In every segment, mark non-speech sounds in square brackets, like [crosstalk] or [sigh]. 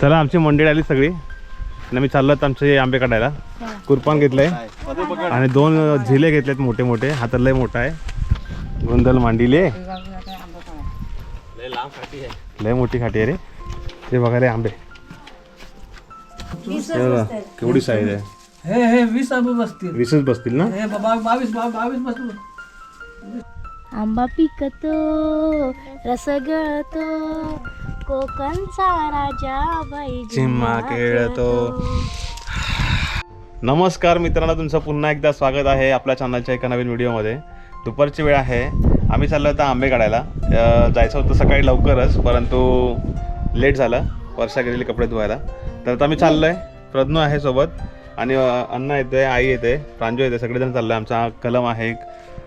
चला आमची मंडळी आली सगळी. आणि मी चाललो आमचे आंबे काढायला. कुरपान घेतलंय. आणि दोन झिले घेतलेत मोठे मोठे. हा तर लय मोठा आहे. गोंदल मांडीले. लय मोठी खाटी आहे रे. ते बघा रे आंबे. केवढी साईज आहे. हे हे वीस आंबे बसतील. वीसच बसतील ना? हे बावीस बावीस बसतील. आंबा पिकतो रस गळतो कोकणचा राजा बाई चिम्मा खेळतो. नमस्कार मित्रांनो तुमचं पुन्हा एकदा स्वागत आहे आपल्या चॅनलच्या एका नवीन व्हिडिओमध्ये. दुपारची वेळ आहे. आम्ही चाललो होतो आंबे काढायला. अं, जायचं होतं सकाळी लवकरच परंतु लेट झालं. वर्षा गेलेली कपडे धुवायला. तर आता आम्ही चाललो आहे प्रज्ञू आहे सोबत. आणि अं, अण्णा येते आई येते प्रांजू येते सगळेजण चाललो आहे आमचा कलम आहे एक.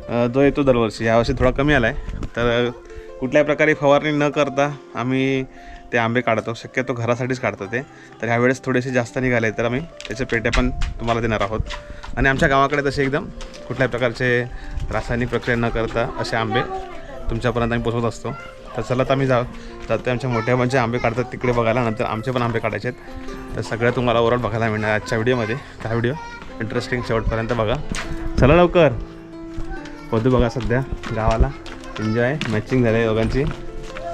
जो येतो दरवर्षी. यावर्षी थोडा कमी आला आहे तर कुठल्याही प्रकारे फवारणी न करता आम्ही ते आंबे काढतो. शक्यतो घरासाठीच काढतो ते. तर ह्यावेळेस थोडेसे जास्त निघाले तर आम्ही त्याचे पेटे पण तुम्हाला देणार आहोत. आणि आमच्या गावाकडे तसे एकदम कुठल्याही प्रकारचे रासायनिक प्रक्रिया न करता असे आंबे तुमच्यापर्यंत आम्ही पोचवत असतो. तर चला तर आम्ही जाऊ जातो आमच्या मोठ्या म्हणजे आंबे काढतात तिकडे बघायला. नंतर आमचे पण आंबे काढायचे आहेत. तर सगळं तुम्हाला ओवरऑल बघायला मिळणार आजच्या व्हिडिओमध्ये हा व्हिडिओ इंटरेस्टिंग शेवटपर्यंत बघा. चला लवकर. वधू बघा सध्या गावाला. एन्जॉय मॅचिंग झाले दोघांची.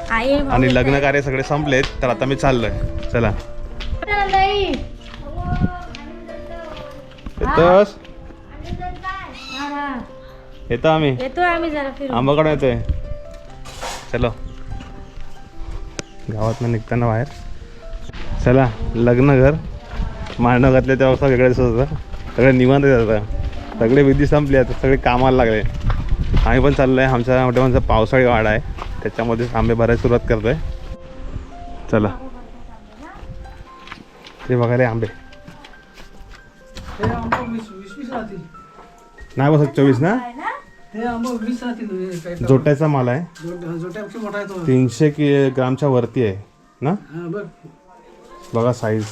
आई आणि लग्न कार्य सगळे संपलेत तर आता मी चाललोय. चला. येतोस? येतो आम्ही. येतो आम्ही जरा फिरू आंबा काढून येतोय. चलो. गावातनं निघताना बाहेर. चला लग्न घर. मांडणं घातले तेव्हा वेगळं दिसत होतं. सगळे निवांत आता सगळे विधी संपले आता सगळे कामाला लागले. आम्ही पण चाललो आहे आमच्या मोठ्या माणसा पावसाळी वाडा आहे त्याच्यामध्ये आंबे भरायला सुरुवात करतोय. चला. ते बघायला आंबे. हे नाही बसत चोवीस ना? जोट्याचा माल आहे. आहे तीनशे कि ग्रामच्या वरती आहे ना? हा बघ. बघा साईज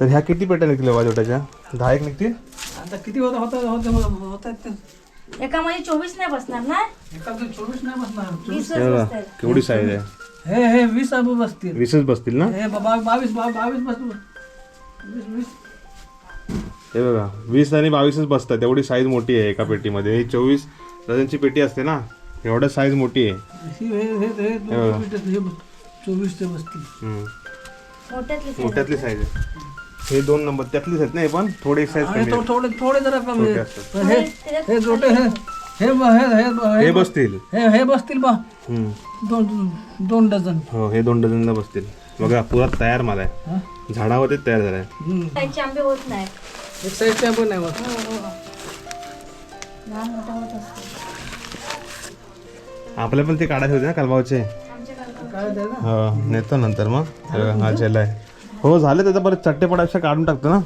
तर ह्या किती पेट्या निघतील बघा जोट्याच्या? दहा एक निघतील? आता किती होता होता होता होता एका मध्ये चोवीस नाही बसणार ना? एका चोवीस नाही बसणार. चोवीस हे बघा बसतात केवढी साईज आहे? हे हे वीस आंबे बसतील. वीसच बसतील ना? हे बा- बा- बावीस बा- बावीस बसतील वीस वीस. हे बघा वीस आणि बावीसच बसतात. एवढी साईज मोठी आहे एका पेटीमध्ये. ही चोवीस डझनची पेटी असते ना? एवढं साईज मोठी आहे. हे हे हे हे दोन मिनिटं हे बस- चोवीस ते बसतील. हम्म. मोठ्यातली size. मोठ्यातली साईज आहे. हे दोन नंबर त्यातलीच आहेत ना हे पण? थोडी साईज आणि कमी तो आहे. थोडे थोडे जरा कमी छोटे आहे. असतात. पण हे हे जोटे हे हे ब- हे हे ब- हे हे बसतील. हे हे बसतील बा. हम्म. दोन दोन डझन. हो हे दोन डझन बसतील. बघा पुरा तयार माल आहे. हा? झाडावरती तयार झालाय हम्म. त्यांचे आंबे होत नाही. एक पण नाही होत. लहान मोठा होत असतो आपल्या पण ते काढायचे होते ना कालबावचे? काय ते ना? हो नेतो नंतर मग. हे बघा, हा झेल आहे. हो झाले त्याचा बरं चट्टे पडायच्या काढून टाकतो ना.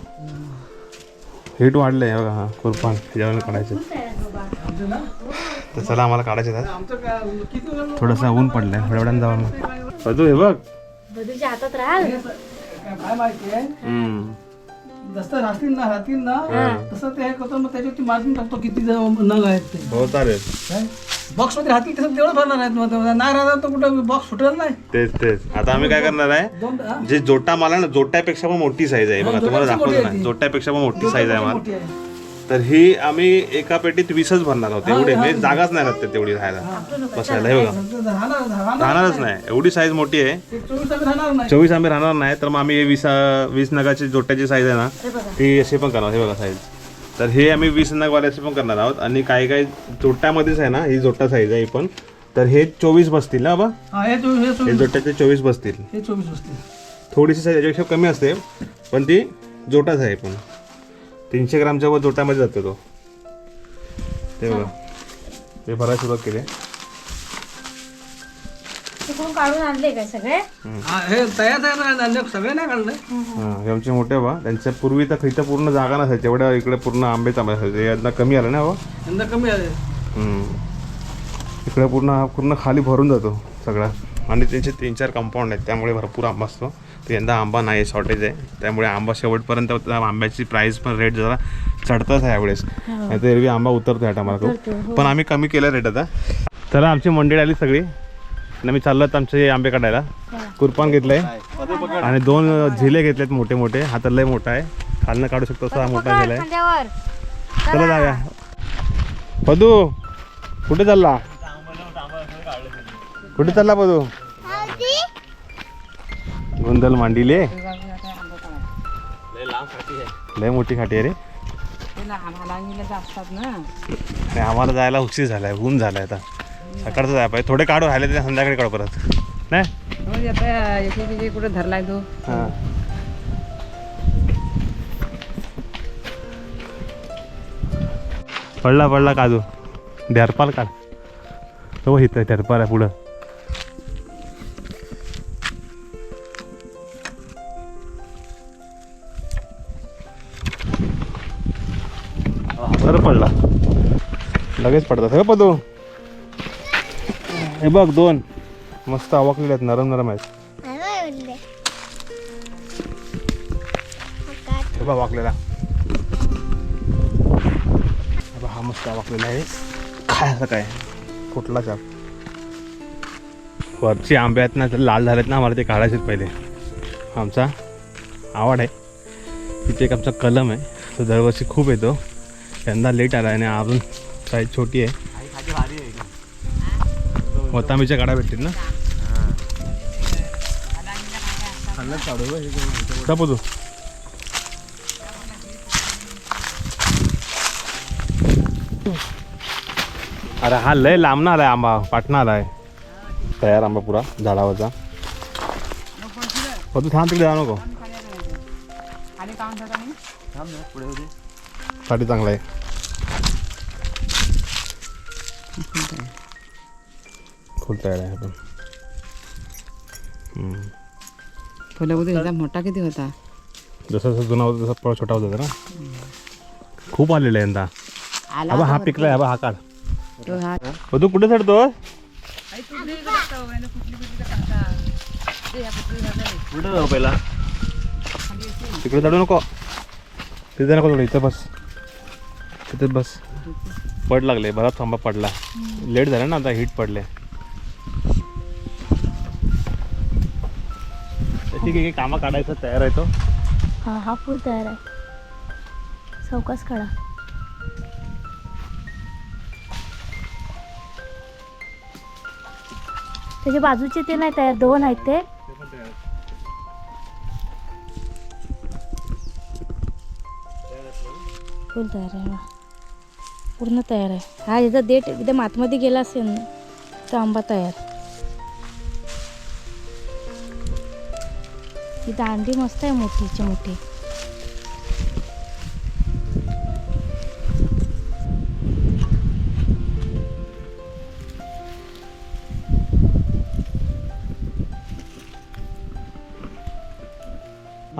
हीट वाढलंय हे बघा हा कुरपान जेवण काढायचे. तर चला आम्हाला काढायचे थोडंसं ऊन पडलंय थोड्या वेळानं जाऊ मग अजू हे बघ. हातात राहाल. जसं राहतील ना राहतील ना तसं ते हे करतो मग त्याच्यावरती मार्जिन टाकतो किती जण नग आहेत ते. हो चालेल. काय? बॉक्समध्ये राहतील तसं तेवढं भरणार आहेत मग ते नाही राहणार तर कुठं बॉक्स सुटेल नाही. तेच तेच. आता आम्ही काय करणार आहे? दोन हा? जे जोटा माल ना जोट्यापेक्षा पण मोठी साईज आहे. बघा तुम्हाला मोठी आहे ना. ती. जोट्यापेक्षा पण मोठी साईज आहे माल. मोठी आहे. तर ही आम्ही एका पेटीत वीसच भरणार आहोत. एवढे म्हणजे जागाच नाही राहत तेवढी राहायला. बसायला हे बघा. राहणारच नाही. एवढी साईज मोठी आहे. चोवीस आम्ही राहणार नाही. तर मग आम्ही वीस वीस नगाची जोट्याची साईज आहे ना ती अशी पण करणार हे बघा साईज तर हे आम्ही वीस नगवाल्याची पण करणार आहोत. आणि काही काही जोट्यामध्येच आहे ना ही जोटा साईज आहे पण. तर हे चोवीस बसतील ना बा. हा जोट्याचे चोवीस बसतील. थोडीशी साईज याच्यापेक्षा कमी असते पण ती जोटाच आहे पण. तीनशे ग्रामच्या वर जोटामध्ये जातो तो. ते बघा. ते भरायला सुरुवात केली. आहे. तिकडून काढून आणले काय सगळे? हा हे तयार आहे ना धान्य सगळे नाही काढले. हा, हे आमचे मोठे बा. त्यांच्या पूर्वी तर इथं पूर्ण जागा नसायची. एवढ्या इकडे पूर्ण आंबे तांबे असायचे यांना कमी आलं ना बा यंदा कमी हम्म. इकडे पूर्ण हा पूर्ण खाली भरून जातो सगळा. आणि त्यांचे तीन चार कंपाऊंड आहेत. त्यामुळे भरपूर आंबा असतो. यंदा आंबा नाही शॉर्टेज आहे. त्यामुळे आंबा शेवटपर्यंत आंब्याची प्राईस पण रेट जरा चढतच आहे यावेळेस. नाही तर एरवी आंबा उतरतो ह्या टायमाला खूप पण आम्ही कमी केलं रेट आता. तर आमची मंडळी आली सगळी. आणि मी चाललो आमचे आंबे काढायला. कुरपान घेतलंय. आणि दोन झिले घेतलेत मोठे मोठे. हा तर लय मोठा आहे. खालनं काढू शकतो असा हा मोठा झिला आहे. चला. जाऊया. पदू कुठे चालला? कुठे चालला पदू? गोंधल मांडीले. लय मोठी खाटी आहे रे. आणि आम्हाला जायला उशीर झालाय ऊन झालाय आता. सकाळचं जाय पाहिजे. थोडे काढू राहिले ते संध्याकाळी काढू परत. नाही? कुठे धरलाय तो. हा. पडला पडला काजू. ढेरपाल काढ. तो इथं ढेरपाल आहे पुढं. लगेच पडतात. हे पदू. हे बघ दोन. मस्त आवाकलेले आहेत नरम नरम आहेत. हे बघ वाकलेला. हा मस्त वाकलेला आहे. खायचं काय? फुटला चाप वरची आंबे आहेत ना लाल झालेत ना आम्हाला ते काढायचे पहिले. आमचा आवड आहे. तिथे एक आमचा कलम आहे. तो दरवर्षी खूप येतो. यंदा लेट आला आणि अजून साईज छोटी आहे. वतामीच्या काढा भेटतील ना? दाखव तू अरे हा लय लांब आलाय आंबा. पाटणा आलाय. तयार आंबा पुरा झाडावरचा. हो तू थांब तिकडे जाऊ नको. साठी चांगला आहे. फुल तयार आहे आपण ह्याचा मोठा किती होता जसं जसं जुना होता तसं फळ छोटा होता ना। खूप आलेलं आहे यंदा अबा हा पिकलाय अबा हा काढ तो तू कुठे चढतो कुठे जाऊ पहिला। तिकडे चढू नको। तिथे नको चढू इथं बस। तिथेच बस। पड लागले बराच थांबा पडला. लेट झाला ना आता हिट पडले. त्याची काही कामं काढायचं तयार आहे तो. हा हा फुल तयार आहे. चौकास काढा. त्याच्या बाजूचे ते नाही तयार दोन आहेत ते. फुल तयार आहे. पूर्ण तयार आहे. हा ह्याचा देठ एकदम आतमध्ये गेला असेल ना तर आंबा तयार. इथं अंडी मस्त आहे मोठीची मोठी.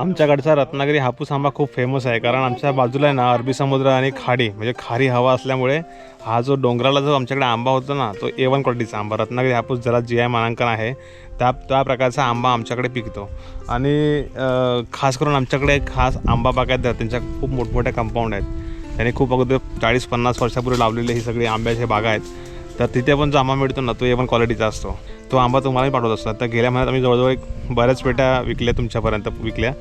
आमच्याकडचा रत्नागिरी हापूस आंबा खूप फेमस आहे. कारण आमच्या बाजूला आहे ना अरबी समुद्र आणि खाडी म्हणजे खारी हवा असल्यामुळे हा जो डोंगराला जो आमच्याकडे आंबा होतो ना तो ए वन क्वालिटीचा आंबा. रत्नागिरी हापूस जरा जी आय मानांकन आहे. त्या त्या प्रकारचा आंबा आमच्याकडे पिकतो. आणि खास करून आमच्याकडे खास आंबा बागायत आहेत त्यांच्या खूप मोठमोठ्या कंपाऊंड आहेत. त्यांनी खूप अगोदर चाळीस पन्नास वर्षापूर्वी लावलेले ही सगळी आंब्याचे बागा आहेत तर तिथे पण जो आंबा मिळतो ना तो ए वन क्वालिटीचा असतो. तो आंबा तुम्हालाही पाठवत असतो. तर गेल्या महिन्यात आम्ही जवळजवळ एक बऱ्याच पेट्या विकल्या तुमच्यापर्यंत विकल्या.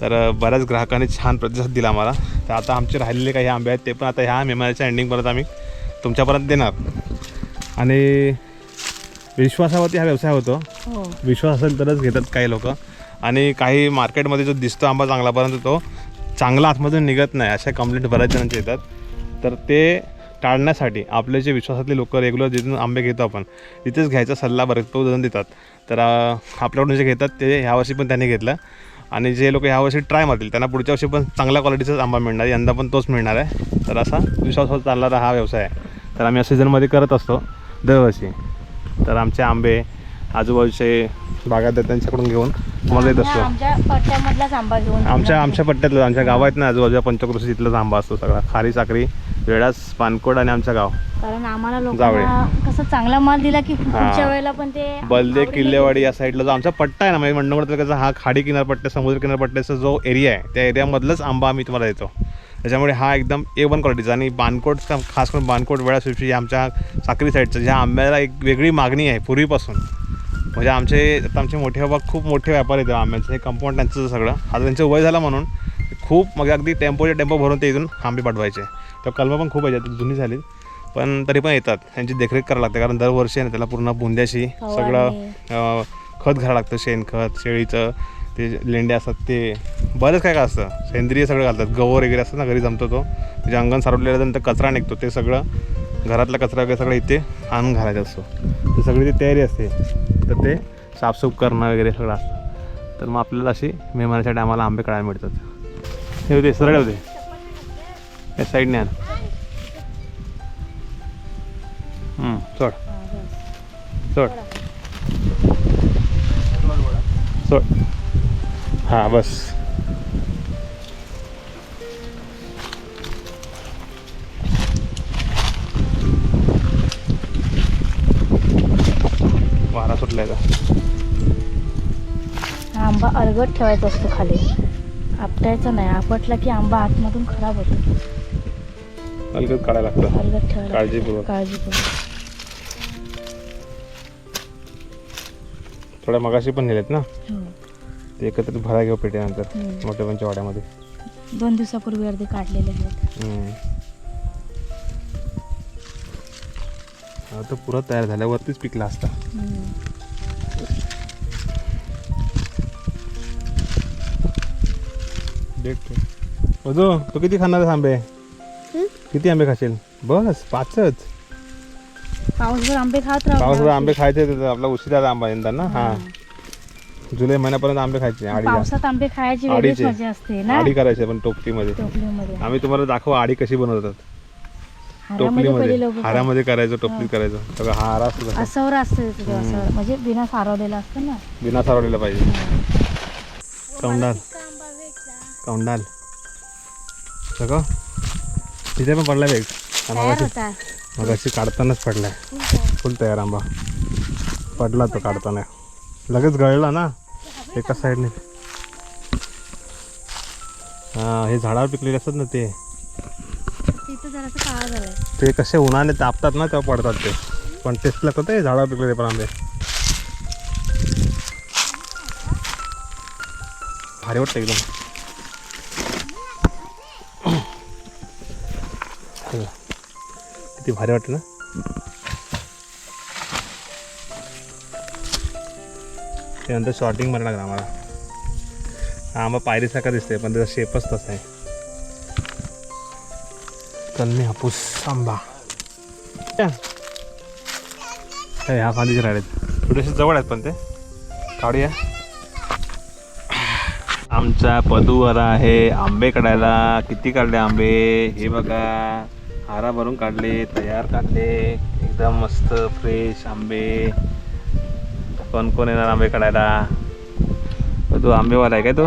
तर बऱ्याच ग्राहकांनी छान प्रतिसाद दिला आम्हाला. तर आता आमचे राहिलेले काही आंबे आहेत ते पण आता ह्या मेमाच्या एंडिंगपर्यंत आम्ही तुमच्यापर्यंत देणार. आणि विश्वासावरती हा व्यवसाय होतो. हो. विश्वास असेल तरच घेतात काही लोक. आणि काही मार्केटमध्ये जो दिसतो आंबा चांगला परंतु तो चांगला आतमधून निघत नाही अशा कंप्लेंट बऱ्याच जणांचे येतात. तर ते टाळण्यासाठी आपले जे विश्वासातले लोक रेग्युलर जिथून आंबे घेतो आपण तिथेच घ्यायचा सल्ला बरेच जण देतात. तर आपल्याकडून जे घेतात ते ह्यावर्षी पण त्यांनी घेतलं. आणि जे लोक ह्यावर्षी ट्राय मारतील त्यांना पुढच्या वर्षी पण चांगल्या क्वालिटीचाच आंबा मिळणार यंदा पण तोच मिळणार आहे. तर असा विश्वासावर चालणारा हा व्यवसाय आहे. तर आम्ही या सीझनमध्ये करत असतो दरवर्षी. तर आमचे आंबे आजूबाजूचे आहेत त्यांच्याकडून घेऊन तुम्हाला देत असतो. आमच्या आमच्या पट्ट्यातलं आमच्या गावात ना आजूबाजूला पंचकृषी तिथलाच आंबा असतो सगळा. खारी साखरी वेळास पानकोड आणि आमचं गाव. कारण आम्हाला. लोकांना कसं चांगला माल दिला की पुढच्या वेळेला पण ते बलदे किल्लेवाडी या साईडला जो आमचा पट्टा आहे ना म्हणजे मंडळ तालुक्याचा हा खाडी किनारपट्टा समुद्र किनारपट्ट्याचा जो एरिया आहे त्या एरियामधलंच आंबा आम्ही तुम्हाला देतो. त्याच्यामुळे हा एकदम ए वन क्वालिटीचा आणि बानकोट खास करून बानकोट वेळा या आमच्या साखरी साईडचं ज्या आंब्याला एक वेगळी मागणी आहे पूर्वीपासून. म्हणजे आमचे आता आमचे मोठे बाबा खूप मोठे व्यापारी आहेत आंब्यांचे हे कंपाऊंड त्यांचं सगळं. आता त्यांचं वय झालं म्हणून खूप मग अगदी टेम्पोचे टेम्पो भरून ते इथून आंबे पाठवायचे. तर कलमं पण खूप आहेत जुनी झाली पण तरी पण येतात. त्यांची देखरेख करावी लागते कारण दरवर्षी आहे ना त्याला पूर्ण बुंद्याशी सगळं अं, खत घालावं लागतं शेणखत शेळीचं ते लेंडे असतात ते बरंच काय काय असतं. सेंद्रिय सगळं घालतात. गवर वगैरे असतं ना घरी जमतो तो. म्हणजे अंगण सारवलेल्यानंतर कचरा निघतो. ते सगळं घरातला कचरा वगैरे सगळं इथे आणून घालायचं असतो. तर सगळी ती तयारी असते. तर ते साफसूफ करणं वगैरे सगळं असतं. तर मग आपल्याला अशी मे महिन्याच्या टायमाला आंबे काढायला मिळतात. हे होते सरळ होते. या साईडने आण. हम्म, सोड. सोड. सोड. हां बस. वारा सुटलाय का? हा आंबा अलगट ठेवायचा असतो खाली. आपटायचा नाही. आपटला की आंबा आतमधून खराब होतो. अलगद काढायला लागतं. ठेवायला काळजीपूर्वक. काळजीपूर्वक. थोड्या मगाशी पण नेलेत ना? हो. ते एकत्रित भरा घेऊ पेटीनंतर हम्म. मोठ्या पंच्या वाड्यामध्ये. दोन दिवसापूर्वी अर्धे काढलेले आहेत. हम्म. हा तर पुरा तयार झाल्यावरतीच पिकला असता. हम्म. तू किती खाणार आहेस आंबे? किती आंबे खाशील? बस पाचच. पाऊसभर आंबे खात राहू पावसाळा आंबे खायचे तर आपला उशिरा आंबा यंदा ना? हा. जुलै महिन्यापर्यंत आंबे खायचे आडी पावसात आंबे खायची वेगळीच अडीचे. मजा असते ना? आडी करायचे पण टोपलीमध्ये. टोपलीमध्ये. आम्ही तुम्हाला दाखवू आडी कशी बनवतात. हारामध्ये पहिले टोपलीमध्ये लोक हारामध्ये करायचं टोपलीत करायचं. सगळं हार असतो तसा. असवर असतं तिथे असं. म्हणजे बिना सारवलेलं असतं ना? बिना सारवलेला पाहिजे. कौंडाल. कौंडाल. सगळं? तिथे पण पडला तयार मग अशी काढतानाच पडलाय फुल तयार आंबा पडला तो काढताना लगेच गळला ना एका साईडने हा हे झाडावर पिकलेले असतात ना ते ते कसे उन्हाने तापतात ना तेव्हा पडतात ते पण टेस्ट लागतं ते झाडावर पिकलेले पण आंबे भारी वाटतं एकदम किती भारी वाटतं ना? त्यानंतर शॉर्टिंग मारायला लागलं आम्हाला. आंबा पायरीसारखा दिसतोय पण त्याचा शेपच तसा आहे. कलमी हापूस आंबा. हे ह्या फांदीचे राहिलेत. थोडेसे जवळ आहेत पण ते. काढूया. आमचा पदूवर आहे आंबे काढायला. किती काढले आंबे? हे बघा. हारा भरून काढले तयार काढले एकदम मस्त फ्रेश आंबे. कोण कोण येणार आंबे काढायला? पदू आंबेवाला आहे काय तो?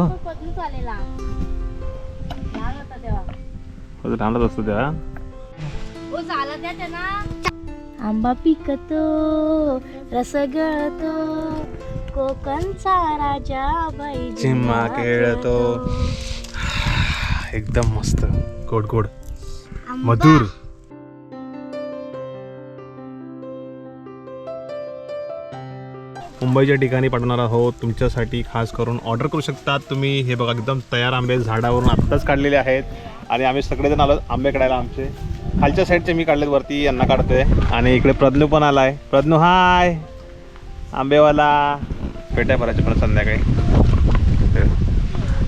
थांबत असतो तेव्हा. आंबा पिकतो रस गळतो कोकणचा राजा बाई चिम्मा खेळतो. [sighs] एकदम मस्त. गोड गोड. मधुर. मुंबईच्या ठिकाणी पाठवणार आहोत. तुमच्यासाठी खास करून ऑर्डर करू शकतात तुम्ही. हे बघा एकदम तयार आंबे झाडावरून आत्ताच काढलेले आहेत. आणि आम्ही सगळेजण आलो आंबे काढायला आमचे. खालच्या साईडचे मी काढलेत वरती यांना काढतोय. आणि इकडे प्रज्ञू पण आलाय. प्रज्ञू हाय आंबेवाला. पेट्या भरायचे पण संध्याकाळी.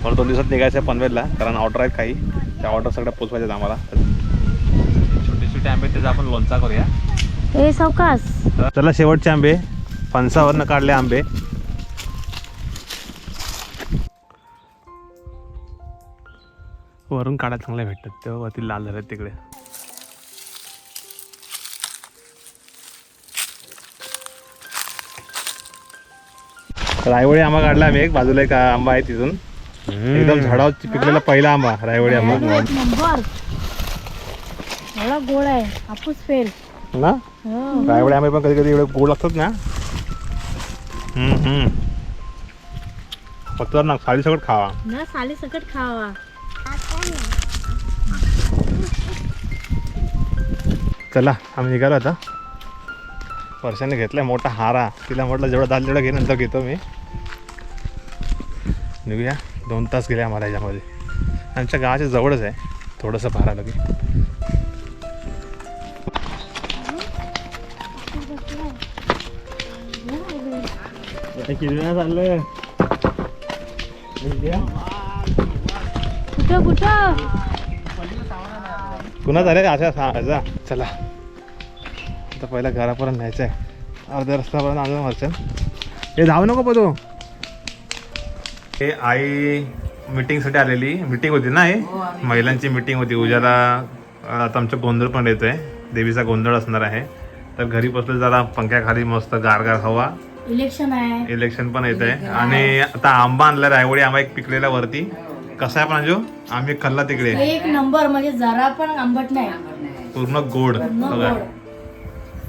मला दोन दिवसात निघायचं आहे पनवेलला कारण ऑर्डर आहेत काही. त्या ऑर्डर सगळ्या पोचवायच्यात आम्हाला. छोटे आंबे त्याचा आपण लोणचा करूया. ए सावकाश. चला शेवटचे आंबे. फणसावरनं काढले आंबे. वरून काढा चांगले भेटतात. तेव्हा वरती लाल झाले तिकडे. रायवळी आंबा काढला आम्ही एक. बाजूला एक आंबा आहे तिथून. एकदम झाडावर पिकलेला पहिला आंबा रायवळी आंबा. नंबर एवढा गोड आहे. हापूस फेल. ना? हो. आंबे पण कधी कधी एवढे गोड असतात ना? हम्म, हम्म. खतरनाक साडी सगळं खावा. ना साली सकट खावा. चला आम्ही निघालो आता. वर्षाने घेतलाय मोठा हारा. तिला म्हटलं जेवढं दाल तेवढं घे नंतर घेतो मी. निघूया. दोन तास गेले आम्हाला याच्यामध्ये. आमच्या गावाच्या जवळच आहे. थोडंसं भारा लगे चाललंय. कुठं कुठं? पुन्हा झाले अशा जा. चला. आता पहिला घरापर्यंत न्यायचं आहे अर्ध्या रस्त्यापर्यंत आणलं वर्षन हे जाऊ नको पण तू हे आई मीटिंगसाठी आलेली. मीटिंग होती ना हे महिलांची मीटिंग होती. उद्याला आता आमचं गोंधळ पण येतोय. देवीचा गोंधळ असणार आहे. तर घरी बसलं जरा पंख्याखाली मस्त गारगार हवा. इलेक्शन आहे. इलेक्शन पण येत आहे. आणि आता आंबा आणला रायवडी आंबा एक पिकलेला वरती. कसा आहे पण जो आम्ही खाल्ला तिकडे. एक नंबर म्हणजे जरा पण आंबट नाही. पूर्ण गोड. बघा.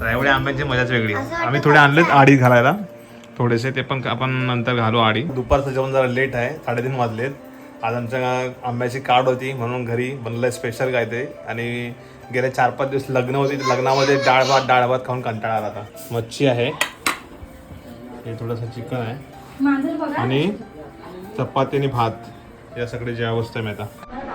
रायवडी आंब्याची मजाच वेगळी. आम्ही थोडे आणलेत आडी घालायला. थोडेसे ते पण आपण नंतर घालू आडी. दुपारचं जेवण जरा लेट आहे. साडेतीन वाजलेत. आज आमच्या आंब्याची कार्ड होती. म्हणून घरी बनलंय स्पेशल काय ते. आणि गेले चार पाच दिवस लग्न होती. लग्नामध्ये डाळ भात डाळ भात खाऊन कंटाळा आला आता मच्छी आहे. हे थोडंसं चिकन आहे. आणि चपाती आणि भात या सगळे ज्या वस्तू आहे आता.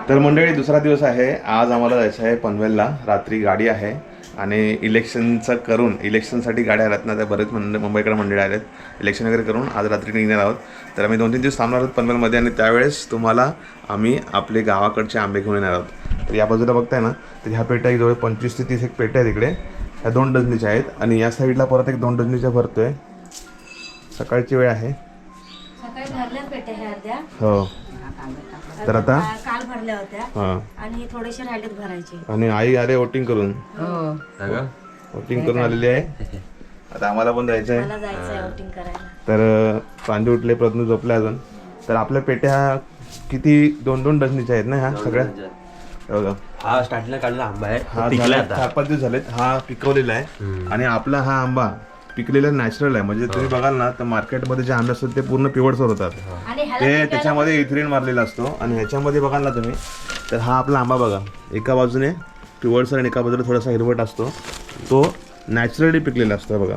तर मंडळी दुसरा दिवस आहे. आज आम्हाला जायचं आहे पनवेलला. रात्री गाडी आहे. आणि इलेक्शनचं करून इलेक्शनसाठी गाड्या आल्यात ना त्या बरेच मंड मुंबईकडे मंडळी आलेत. इलेक्शन वगैरे करून आज रात्री निघणार आहोत. तर आम्ही दोन तीन दिवस थांबणार आहोत पनवेलमध्ये आणि त्यावेळेस तुम्हाला आम्ही आपले गावाकडचे आंबे घेऊन येणार आहोत. तर या बाजूला बघताय ना तर ह्या पेट्या जवळ पंचवीस ते तीस एक पेट्या आहेत इकडे. ह्या दोन डझनीच्या आहेत. आणि या साईडला परत एक दोन डझनीच्या भरतोय. सकाळची वेळ आहे. हो. तर आता? काल भरल्या होत्या. हां. आणि थोडेसे राहिलेत भरायचे. आणि आई आले वोटिंग करून. हो. वोटिंग करून आलेली आहे. आता आम्हाला पण जायचं आहे मला जायचं आहे वोटिंग करायला. तर प्रांजू उठले प्रज्ञू झोपले अजून. तर आपल्या पेट्या किती दोन दोन डझनीच्या आहेत ना ह्या सगळ्या? हे बघा हा स्टार्टिंगला काढलेला आंबा आहे. हा पाच दिवस झालेत. हा पिकवलेला आहे. आणि आपला हा आंबा पिकलेला नॅचरल आहे. म्हणजे तुम्ही बघाल ना तर मार्केटमध्ये जे आंबे असतात ते पूर्ण पिवळसर होतात ते त्याच्यामध्ये इथ्रिन मारलेला असतो. आणि ह्याच्यामध्ये बघाल ना तुम्ही तर हा आपला आंबा बघा. एका बाजूने पिवळसर आणि एका बाजूला थोडासा हिरवट असतो. तो नॅचरली पिकलेला असतो बघा.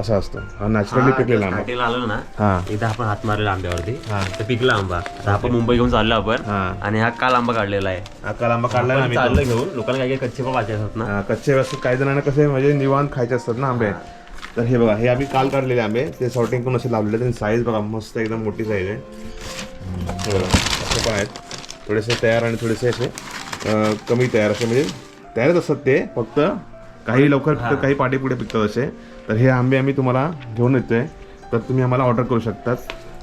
असा असतो. हा नॅचरली पिकलेला आंबा. आलो ना हा. एकदा आपण हात मारलेला आंब्यावरती. हा. तर पिकला आंबा. आता आपण मुंबई घेऊन चाललो आपण. हा. आणि हा काल आंबा काढलेला आहे. हा काल आंबा काढला ना आम्ही चाललो तो. घेऊन. लोकांना काही काही कच्चे पण पाहिजे असतात ना. हा, कच्चे व्यवस्थित काही जणांना कसे म्हणजे निवांत खायचे असतात ना आंबे. तर हे बघा हे आम्ही काल काढलेले आंबे. ते सॉर्टिंग करून असे लावलेले त्यांची साईज बघा मस्त एकदम मोठी साईज आहे. हे बघा, असे पण आहेत. थोडेसे तयार आणि थोडेसे असे अं, कमी तयार असे म्हणजे तयारच असतात ते. फक्त काही लवकर पिकतात काही पाठी पुढे पिकतात असे. तर हे आंबे आम्ही तुम्हाला घेऊन येतोय. तर तुम्ही आम्हाला ऑर्डर करू शकतात.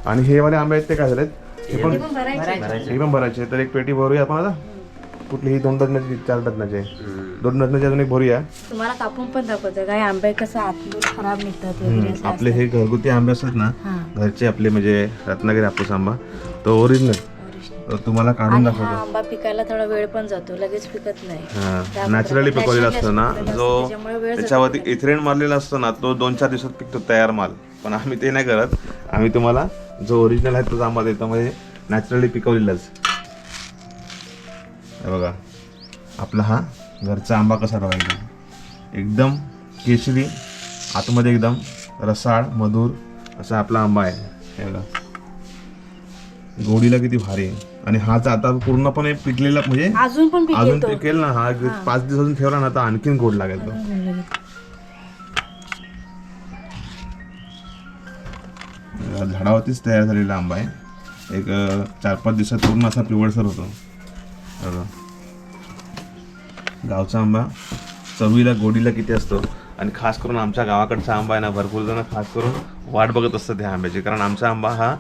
आणि हे वाले आंबे आहेत ते काय झालेत? हे पण हे पण भरायचे. तर एक पेटी भरूया आपण आता. कुठली? ही दोन डझनाची चार डझनाची. दोन डझनाची अजून एक भरूया. तुम्हाला कापून पण दाखवतो काय आंबे कसं आतून खराब निघतात वगैरे असं आपले हे घरगुती आंबे असतात ना. घरचे आपले म्हणजे रत्नागिरी हापूस आंबा. तो ओरिजिनल तुम्हाला काढून आणि दाखवतो. आंबा पिकायला थोडा वेळ पण जातो लगेच पिकत नाही. हा नॅचरली पिकवलेला असतो ना. जो त्याच्यावरती इथ्रेन मारलेला असतो ना तो दोन चार दिवसात पिकतो तयार माल. पण आम्ही ते नाही करत. आम्ही तुम्हाला जो ओरिजिनल आहे तोच आंबा देतो म्हणजे नॅचरली पिकवलेलाच. हे बघा आपला हा घरचा आंबा कसा बघायचा? एकदम केशरी आतमध्ये एकदम रसाळ मधुर असा आपला आंबा आहे. हे बघा. गोडीला किती भारी आहे. आणि हाच आता पूर्णपणे पिकलेला म्हणजे अजून पण अजून पिकेल ना हा पाच दिवस अजून ठेवला ना तर आणखीन गोड लागेल तो. झाडावरतीच तयार झालेला आंबा आहे. एक चार पाच दिवसात पूर्ण असा पिवळसर होतो. गावचा आंबा चवीला गोडीला किती असतो? आणि खास करून आमच्या गावाकडचा आंबा आहे ना भरपूर जण खास करून वाट बघत असतात ह्या आंब्याची. कारण आमचा आंबा हा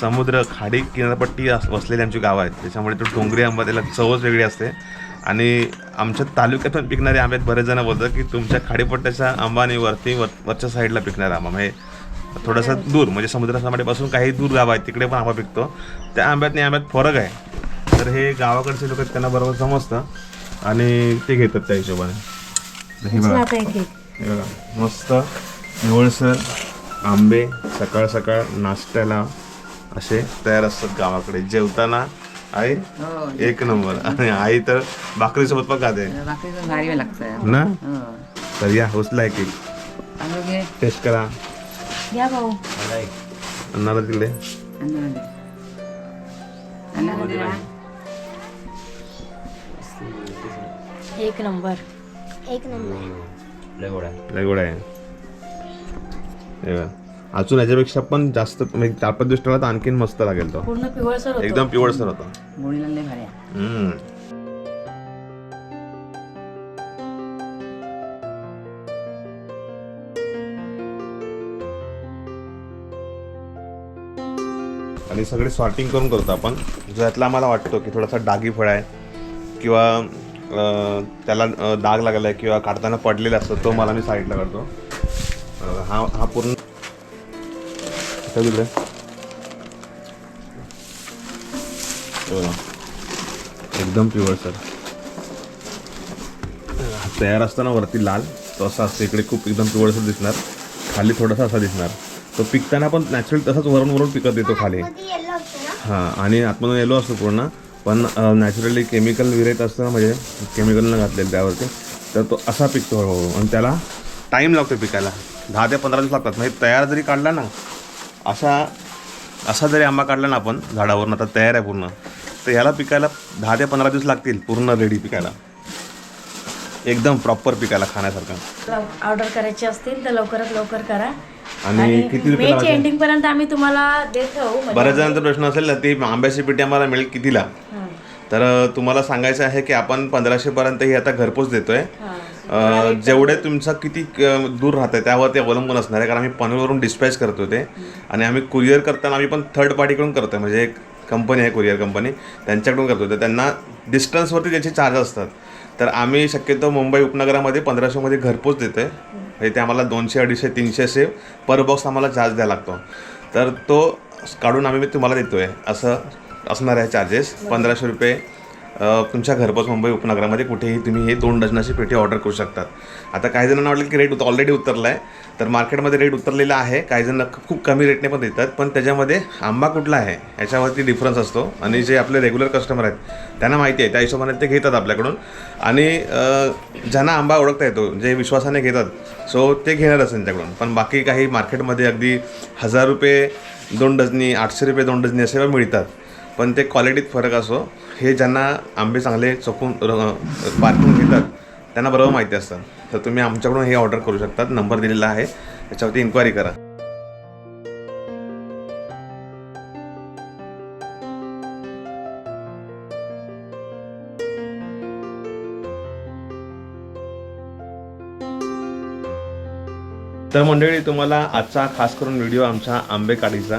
समुद्र खाडी किनारपट्टी वसलेली आमची गावं आहेत. त्याच्यामुळे तो डोंगरी आंबा त्याला चवच वेगळी असते. आणि आमच्या तालुक्यातून पिकणारे आंब्यात बरेच जण बोलतात की तुमच्या खाडीपट्ट्याचा आंबा आणि वरती वर वरच्या साईडला पिकणारा आंबा. म्हणजे थोडासा दूर म्हणजे समुद्रासमाडीपासून काही दूर गाव आहेत तिकडे पण आंबा पिकतो. त्या आंब्यात आणि आंब्यात फरक आहे. तर हे गावाकडचे लोक आहेत त्यांना बरोबर समजतं. आणि ते घेतात त्या हिशोबाने. हे बघा एक एक. मस्त निवळसर आंबे सकाळ सकाळ नाश्त्याला असे तयार असतात गावाकडे. जेवताना आई हो एक नंबर. आणि आई तर भाकरीसोबत पण खाते. बाकीचं भारी लागतं ना? हो. तर या उचला एक एक. टेस्ट करा. अन्नाला तिकडे एक नंबर. आहे लय गोड आहे. अजून याच्यापेक्षा पण जास्त म्हणजे चार पाच दिवस ठेवला तर आणखीन मस्त लागेल तो पूर्ण पिवळसर होतो एकदम पिवळसर होता. हम्म. आणि सगळे सॉर्टिंग करून करतो आपण ज्यातला आम्हाला वाटतो की थोडासा डागी फळ आहे किंवा त्याला डाग लागला आहे किंवा काढताना पडलेला असतो तो मला मी साईडला काढतो. अं, हा हा पूर्ण. हे. एकदम प्युअर सर तयार असताना वरती लाल तो असा असतो इकडे खूप एकदम पिवळसर दिसणार. खाली थोडासा असा दिसणार. तो पिकताना पण नॅचरल तसाच वरून वरून पिकत येतो खाली. हां आणि आतमधून येलो असतो पूर्ण. पण नॅचरली केमिकल विरहित असतं ना म्हणजे केमिकलनं घातलेलं त्यावरती तर तो असा पिकतो हळूहळू. आणि त्याला टाईम लागतो पिकायला. दहा ते पंधरा दिवस लागतात. म्हणजे तयार जरी काढला ना असा असा जरी आंबा काढला ना आपण झाडावरून आता तयार आहे पूर्ण तर ह्याला पिकायला दहा ते पंधरा दिवस लागतील पूर्ण रेडी पिकायला. एकदम प्रॉपर पिकायला खाण्यासारखं. ऑर्डर करायची असतील तर लवकरात लवकर करा. आणि किती रुपये लावायचे? एंडिंग पर्यंत आम्ही तुम्हाला देत राहू म्हणजे- बऱ्याच जणांचा प्रश्न असेल ना ती आंब्याची पेटी आम्हाला मिळेल कितीला? हां. तर अ, तुम्हाला सांगायचं आहे की आपण पंधराशे पर्यंत ही आता घरपोच देतोय. हां. अ, जेवढे तुमचा किती अ, दूर राहत आहे त्यावर ते अवलंबून असणार आहे कारण आम्ही पनवेलवरून डिस्पॅच करतो ते आणि आम्ही कुरिअर करताना आम्ही पण थर्ड पार्टीकडून करतोय म्हणजे एक कंपनी आहे कुरिअर कंपनी त्यांच्याकडून करतो तर त्यांना डिस्टन्सवरती त्याचे चार्ज असतात. तर आम्ही शक्यतो मुंबई उपनगरामध्ये पंधराशेमध्ये घरपोच देतोय. म्हणजे ते आम्हाला दोनशे अडीचशे तीनशे असे पर बॉक्स आम्हाला चार्ज द्यावा लागतो. तर तो काढून आम्ही तुम्हाला देतो आहे असं असणार आहे चार्जेस पंधराशे रुपये तुमच्या घरपोच मुंबई उपनगरामध्ये कुठेही तुम्ही हे दोन डझनाची पेटी ऑर्डर करू शकतात. आता काही जणांना वाटलं की रेट ऑलरेडी उतरला आहे तर मार्केटमध्ये रेट उतरलेला आहे. काही जण खूप कमी रेटने पण देतात पण त्याच्यामध्ये आंबा कुठला आहे याच्यावरती डिफरन्स असतो. आणि जे आपले रेग्युलर कस्टमर आहेत त्यांना माहिती आहे त्या हिशोबाने ते घेतात आपल्याकडून. आणि ज्यांना आंबा ओळखता येतो जे विश्वासाने घेतात सो ते घेणारच त्यांच्याकडून. पण बाकी काही मार्केटमध्ये अगदी हजार रुपये दोन डझनी आठशे रुपये दोन डझनी असे मिळतात. पण ते क्वालिटीत फरक असो. हे ज्यांना आंबे चांगले चोखून पारखून घेतात त्यांना बरोबर माहिती असतं. तर तुम्ही आमच्याकडून हे ऑर्डर करू शकतात. नंबर दिलेला आहे. त्याच्यावरती इन्क्वायरी करा. तर मंडळी तुम्हाला आजचा खास करून व्हिडिओ आमच्या आंबे काढीचा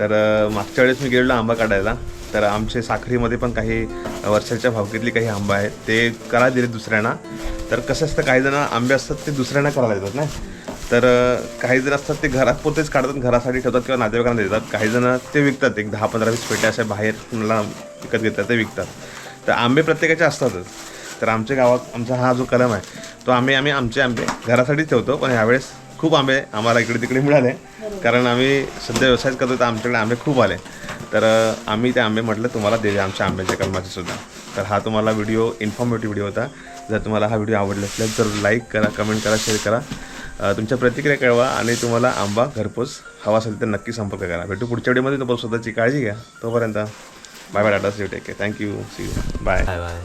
तर मागच्या वेळेस मी गेलेलो आंबा काढायला. तर आमचे साखरीमध्ये पण काही वर्षाच्या भावकीतली काही आंबा आहेत ते करा दिले दुसऱ्यांना. तर कसं असतं काही जण आंबे असतात ते दुसऱ्यांना करायला देतात ना. तर काही जण असतात ते घरात पोतेच काढतात घरासाठी ठेवतात किंवा नातेवाईकांना देतात. काही जण ते विकतात एक दहा पंधरा वीस पेट्या अशा बाहेर कुणाला विकत घेतात ते विकतात. तर आंबे प्रत्येकाचे असतातच तर आमच्या गावात आमचा हा जो कलम आहे तो आम्ही आम्ही आमचे आंबे घरासाठी ठेवतो पण ह्यावेळेस खूप आंबे आम्हाला इकडे तिकडे मिळाले कारण आम्ही सध्या व्यवसाय करतो तर आमच्याकडे आंबे खूप आले. तर आम्ही ते आंबे म्हटलं तुम्हाला दिले आमच्या आंब्याच्या कलमाचे सुद्धा. तर हा तुम्हाला व्हिडिओ इन्फॉर्मेटिव्ह व्हिडिओ होता. जर तुम्हाला हा व्हिडिओ आवडला असल्यास जर लाईक करा कमेंट करा शेअर करा. तुमच्या प्रतिक्रिया कळवा आणि तुम्हाला आंबा घरपोच हवा असेल तर नक्की संपर्क करा. भेटू पुढच्या व्हिडिओमध्ये तुम्हाला स्वतःची काळजी घ्या. तोपर्यंत bye bye Tata see take care thank you see you bye bye bye